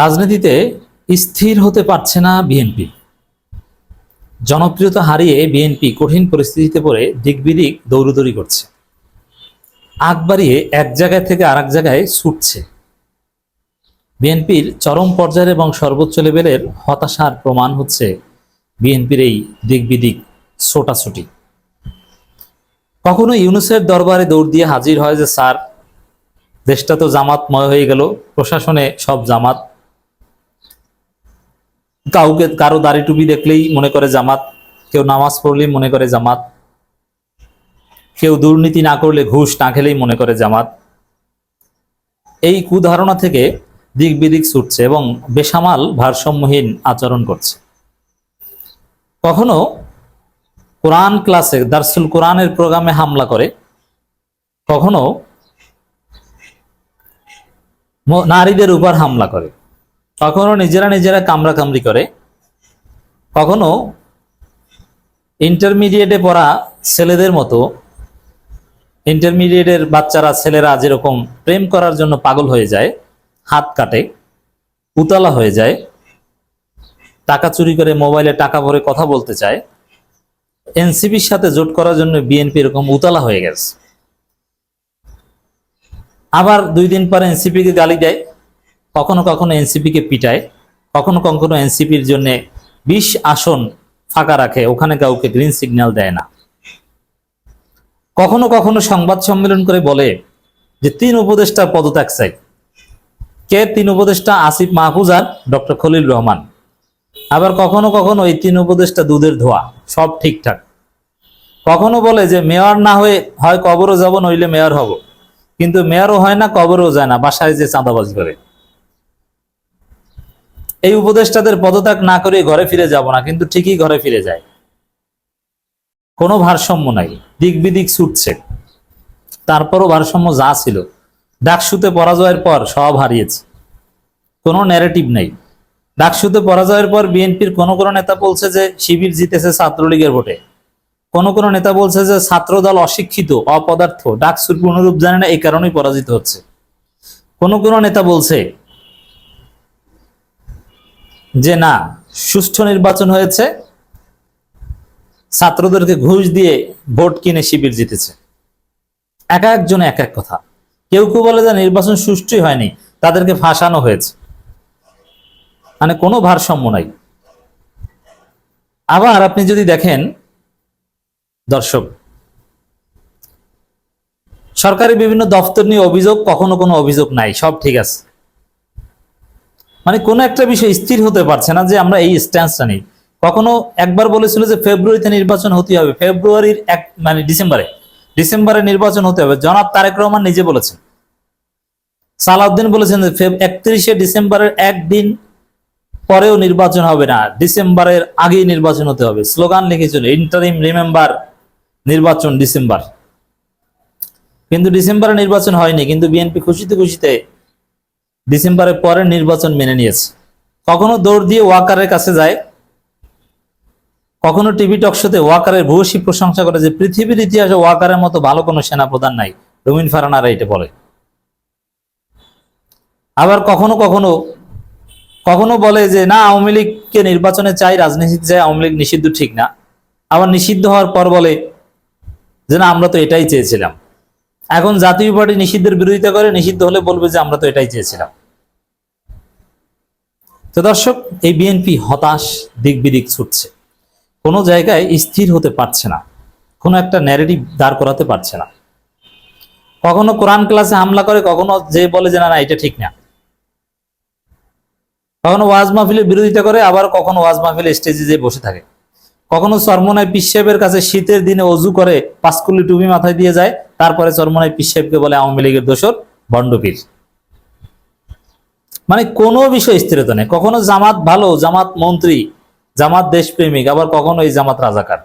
রাজনীতিতে স্থির হতে পারছে না বিএনপি। জনপ্রিয়তা হারিয়ে বিএনপি কঠিন পরিস্থিতিতে পড়ে দিকবিদিক দৌড়দৌড়ি করছে। আগ বাড়িয়ে এক জায়গায় থেকে আরেক জায়গায় ছুটছে। বিএনপির চরম পর্যায়ের এবং সর্বোচ্চ লেভেলের হতাশার প্রমাণ হচ্ছে বিএনপির এই দিকবিদিক ছোটাছুটি। কখনো ইউনুসের দরবারে দৌড় দিয়ে হাজির হয় যে, স্যার, দেশটা তো জামাতময় হয়ে গেল, প্রশাসনে সব জামাত কাউকে কারও দাড়ি টুপি দেখলেই মনে করে জামাত, কেউ নামাজ পড়লেই মনে করে জামাত, কেউ দুর্নীতি না করলে ঘুষ না খেলেই মনে করে জামাত। এই কুধারণা থেকে দিক বিদিক ছুটছে এবং বেসামাল ভারসাম্যহীন আচরণ করছে। কখনো কোরআন ক্লাসে, দার্সুল কোরআনের প্রোগ্রামে হামলা করে, কখনো নারীদের উপর হামলা করে। কখনো নিজেরা নিজেরা কামড়া কামড়ি করে, কখনো ইন্টারমিডিয়েটে পড়া ছেলেদের মতো ইন্টারমিডিয়েটের বাচ্চারা, ছেলেরা যেরকম প্রেম করার জন্য পাগল হয়ে যায়, হাত কাটে, উতলা হয়ে যায়, টাকা চুরি করে মোবাইলে টাকা ভরে কথা বলতে চায়, এনসিপির সাথে জোট করার জন্য বিএনপি এরকম উতলা হয়ে গেছে। আবার দুই দিন পরে এনসিপিকে গালি দেয় কখনো কখনো এনসিপিকে পিটায়, কখনো কখনো এনসিপির জন্য বিশ আসন ফাঁকা রাখে, ওখানে কাউকে গ্রিন সিগন্যাল দেয় না। কখনো কখনো সংবাদ সম্মেলন করে বলে যে তিন উপদেষ্টার পদত্যাগ চাই। কে? তিন উপদেষ্টা আসিফ মাহফুজ আর ডক্টর খলিল রহমান। আবার কখনো কখনো এই তিন উপদেষ্টা দুধের ধোয়া, সব ঠিকঠাক। কখনো বলে যে মেয়র না হয়ে হয় কবরও যাব, নইলে মেয়র হব। কিন্তু মেয়রও হয় না, কবরও যায় না, বাসায় যে চাঁদাবাজি করে। এই উপদেষ্টাদের পদত্যাগ না করে ঘরে ফিরে যাব না, কিন্তু ঠিকই ঘরে ফিরে যায় কোনো ভারসাম্য নাই, দিক বিদিক ছুটছে। তারপরও ভারসাম্য যা ছিল, ডাকসুতে পরাজয়ের পর সব হারিয়েছে। কোনো ন্যারেটিভ নেই। ডাকসুতে পরাজয়ের পর বিএনপির কোনো কোনো নেতা বলছে যে শিবির জিতেছে ছাত্রলীগের ভোটে। কোনো কোনো নেতা বলছে যে ছাত্রদল অশিক্ষিত, অপদার্থ, ডাকসুর পুনরূপ জানে না এই কারণেই পরাজিত হচ্ছে। কোনো কোনো নেতা বলছে যে না, সুষ্ঠু নির্বাচন হয়েছে, ছাত্রদেরকে ঘুষ দিয়ে ভোট কিনে শিবির জিতেছে। এক একজন এক এক কথা। কেউ কেউ বলে যে নির্বাচন সুষ্ঠুই হয়নি, তাদেরকে ফাঁসানো হয়েছে। মানে কোনো ভারসাম্য নাই। আবার আপনি যদি দেখেন, দর্শক, সরকারি বিভিন্ন দপ্তর নিয়ে অভিযোগ, কখনো কোনো অভিযোগ নাই, সব ঠিক আছে। মানে কোনো একটা বিষয় স্থির হতে পারছে না যে আমরা এই স্ট্যান্সটা নেই। কখনো একবার বলেছিল যে ফেব্রুয়ারিতে নির্বাচন হতে হবে। ফেব্রুয়ারির এক মানে ডিসেম্বরে। ডিসেম্বরে নির্বাচন হতে হবে। জনাব তারেক রহমান নিজে বলেছেন। সালাউদ্দিন বলেছেন যে একত্রিশে ডিসেম্বরের একদিন পরেও নির্বাচন হবে না। ডিসেম্বরের আগেই নির্বাচন হতে হবে। স্লোগান লিখেছিল ইন্টারিম রিমেম্বার নির্বাচন ডিসেম্বর। কিন্তু ডিসেম্বরে নির্বাচন হয়নি। কিন্তু বিএনপি খুশিতে খুশিতে ডিসেম্বরের পরের নির্বাচন মেনে নিয়েছে। কখনো দৌড় দিয়ে ওয়াকারের কাছে যায়, কখনো টিভি টক শোতে ওয়াকারের ভূয়সী প্রশংসা করে যে পৃথিবীর ইতিহাসে ওয়াকারের মতো ভালো কোনো সেনাপ্রধান নাই, রুমিন ফারানারা এটা বলে। আবার কখনো কখনো কখনো বলে যে, না, আওয়ামী লীগকে নির্বাচনে চাই, রাজনীতিতে চাই, আওয়ামী লীগ নিষিদ্ধ ঠিক না। আবার নিষিদ্ধ হওয়ার পর বলে যে, না, আমরা তো এটাই চেয়েছিলাম। এখন জাতীয় পার্টি নিষিদ্ধের বিরোধিতা করে, নিষিদ্ধ হলে বলবে যে আমরা তো এটাই চেয়েছিলাম। তো দর্শক, এই বিএনপি হতাশ দিক বিদিক ছুটছে। কোনো জায়গায় স্থির হতে পারছে না। কোনো একটা ন্যারেটিভ দাঁড় করাতে পারছে না। কখনো কোরআন ক্লাসে হামলা করে, কখনো যে বলে যে না না, এটা ঠিক না। কখনো ওয়াজ মাহফিলের বিরোধিতা করে, আবার কখনো ওয়াজ মাহফিল স্টেজে যে বসে থাকে। কখনো চরমনায় পিসেবের কাছে শীতের দিনে অজু করে পাঁচকুলি টুপি মাথায় দিয়ে যায় তারপরে চরমনায় পিসেবকে বলে আওয়ামী লীগের দোষর বন্ডপীর মানে কোনো বিষয় স্থিরতা নেই। কখনো জামাত ভালো, জামাত মন্ত্রী, জামাত দেশপ্রেমিক, আবার কখনো এই জামাত রাজাকার।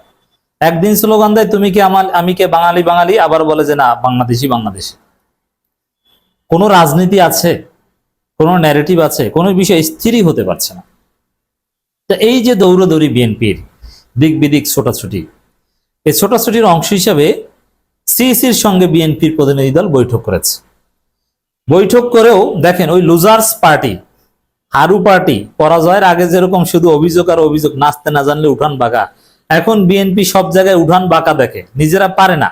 একদিন স্লোগান দেয়, তুমি কি আমার, আমি কে বাঙালি বাঙালি? আবার বলে যে, না বাংলাদেশি বাংলাদেশি। কোনো রাজনীতি আছে? কোনো ন্যারেটিভ আছে? কোনো বিষয় স্থিরই হতে পারছে না। তো এই যে দৌড়দৌড়ি বিএনপির দিক বিদিক ছোটাছুটি, এই ছোটাছুটির অংশ হিসাবে সিইসির সঙ্গে বিএনপির প্রতিনিধি দল বৈঠক করেছে। বৈঠক করেও দেখেন ওই লুজার্স পার্টি হারু পার্টি পরাজয়ের আগে যেরকম শুধু অভিযোগ আর অভিযোগ, নাচতে না জানলে উঠান বাঁকা। এখন বিএনপি সব জায়গায় উঠান বাঁকা দেখে, নিজেরা পারে না,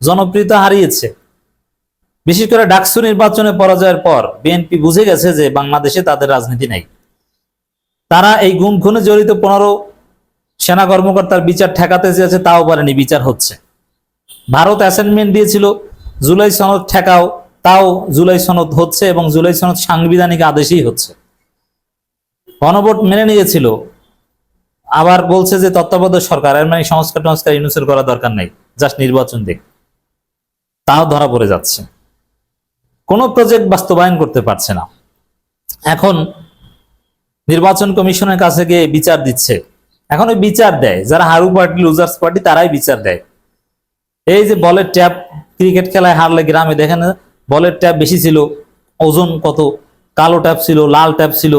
জনপ্রিয়তা হারিয়েছে। বিশেষ করে ডাকসু নির্বাচনে পরাজয়ের পর বিএনপি বুঝে গেছে যে বাংলাদেশে তাদের রাজনীতি নেই। তারা এই গুম খুনে জড়িত পনেরো সেনা কর্মকর্তার বিচার ঠেকাতে চেয়েছে, তাও পারেনি, বিচার হচ্ছে। ভারত অ্যাসাইনমেন্ট দিয়েছিল, জুলাই সনদ ঠেকাও, তাও জুলাই সনদ হচ্ছে এবং জুলাই সনদ সাংবিধানিক আদেশেই হচ্ছে। গণভোট মেনে নিয়েছিল, আবার বলছে যে তত্ত্বাবধায়ক সরকার, এর মানে সংস্কার টংস্কার ইউনুসের করা দরকার নেই, জাস্ট নির্বাচন দিক। তাও ধরা পড়ে যাচ্ছে। কোনো প্রজেক্ট বাস্তবায়ন করতে পারছে না। এখন নির্বাচন কমিশনের কাছে গিয়ে বিচার দিচ্ছে। এখন ওই বিচার দেয়, যারা হারু পার্টি, লুজার্স পার্টি, তারাই বিচার দেয়। এই যে বলের ট্যাপ, ক্রিকেট খেলায় হারলে গ্রামে দেখেন, বলের ট্যাপ বেশি ছিল, ওজন কত, কালো ট্যাপ ছিল, লাল ট্যাপ ছিল।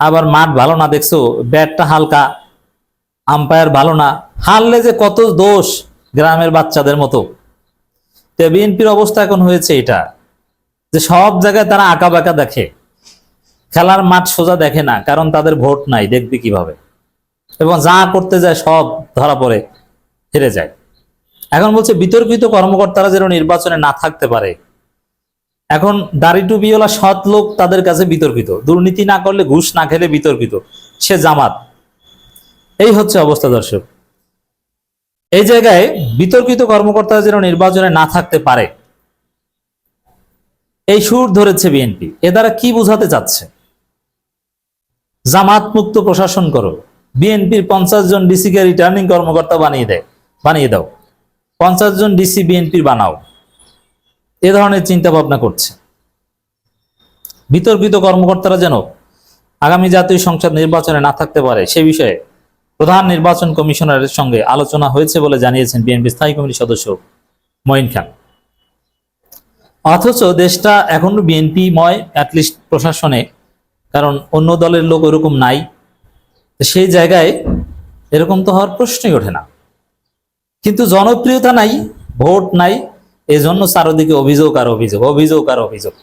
আবার মাঠ ভালো না, দেখছ? ব্যাটটা হালকা আম্পায়ার ভালো না। হারলে যে কত দোষ গ্রামের বাচ্চাদের মতো। তো বিএনপির অবস্থা এখন হয়েছে এটা, যে সব জায়গায় তারা আঁকা বাঁকা দেখে। খেলার মাঠ সোজা দেখে না, কারণ তাদের ভোট নাই, দেখবে কীভাবে। এবং যা করতে যায় সব ধরা পড়ে, হেরে যায়। এখন বলছে বিতর্কিত কর্মকর্তারা যেন নির্বাচনে না থাকতে পারে। এখন দাড়ি টুপিওয়ালা সৎ লোক তাদের কাছে বিতর্কিত। দুর্নীতি না করলে ঘুষ না খেলে বিতর্কিত। সে জামাত। এই হচ্ছে অবস্থা দর্শক। এই জায়গায় বিতর্কিত কর্মকর্তারা যেন নির্বাচনে না থাকতে পারে। এই সুর ধরেছে বিএনপি। এ দ্বারা কি বোঝাতে চাচ্ছে? জামাত মুক্ত প্রশাসন করো। বিএনপির পঞ্চাশ জন ডিসিকে রিটার্নিং কর্মকর্তা বানিয়ে দেয়, বানিয়ে দাও। পঞ্চাশ জন ডিসি বিএনপির বানাও। এ ধরনের চিন্তা ভাবনা করছে। বিতর্কিত কর্মকর্তারা যেন আগামী জাতীয় সংসদ নির্বাচনে না থাকতে পারে, সে বিষয়ে প্রধান নির্বাচন কমিশনারের সঙ্গে আলোচনা হয়েছে বলে জানিয়েছেন বিএনপি স্থায়ী কমিটির সদস্য মঈন খান। অথচ দেশটা এখনও বিএনপি ময় অ্যাটলিস্ট প্রশাসনে, কারণ অন্য দলের লোক ওরকম নাই। সেই জায়গায় এরকম তো হওয়ার প্রশ্নই ওঠে না। কিন্তু জনপ্রিয়তা নাই, ভোট নাই, এজন্য চারদিকে অভিযোগ আর অভিযোগ অভিযোগ আর অভিযোগ।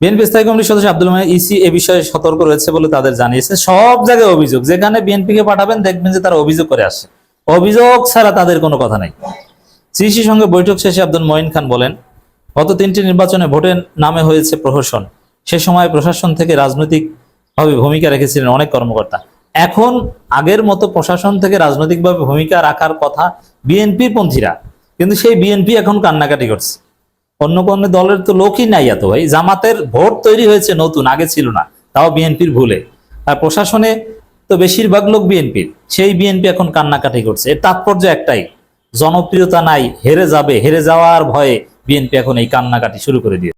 বিএনপি স্থায়ী কমিটির সদস্য আব্দুল ইসি এ বিষয়ে সতর্ক রয়েছে বলে তাদের জানিয়েছে। সব জায়গায় অভিযোগ, যেখানে বিএনপি কে পাঠাবেন দেখবেন যে তারা অভিযোগ করে আসে অভিযোগ ছাড়া তাদের কোনো কথা নাই। সিসির সঙ্গে বৈঠক শেষে আব্দুল মঈন খান বলেন, গত তিনটি নির্বাচনে ভোটের নামে হয়েছে প্রহসন। সে সময় প্রশাসন থেকে রাজনৈতিক ভাবে ভূমিকা রেখেছিলেন অনেক কর্মকর্তা। এখন আগের মতো প্রশাসন থেকে রাজনৈতিকভাবে ভূমিকা রাখার কথা বিএনপির পন্থীরা। কিন্তু সেই বিএনপি এখন কান্নাকাটি করছে। অন্য কোনো দলের তো লোকই নাই এত ভাই। জামাতের ভোট তৈরি হয়েছে নতুন, আগে ছিল না, তাও বিএনপির ভুলে। আর প্রশাসনে তো বেশিরভাগ লোক বিএনপির, সেই বিএনপি এখন কান্নাকাটি করছে। এর তাৎপর্য একটাই, জনপ্রিয়তা নাই, হেরে যাবে। হেরে যাওয়ার ভয়ে বিএনপি এখন এই কান্নাকাটি শুরু করে দিয়ে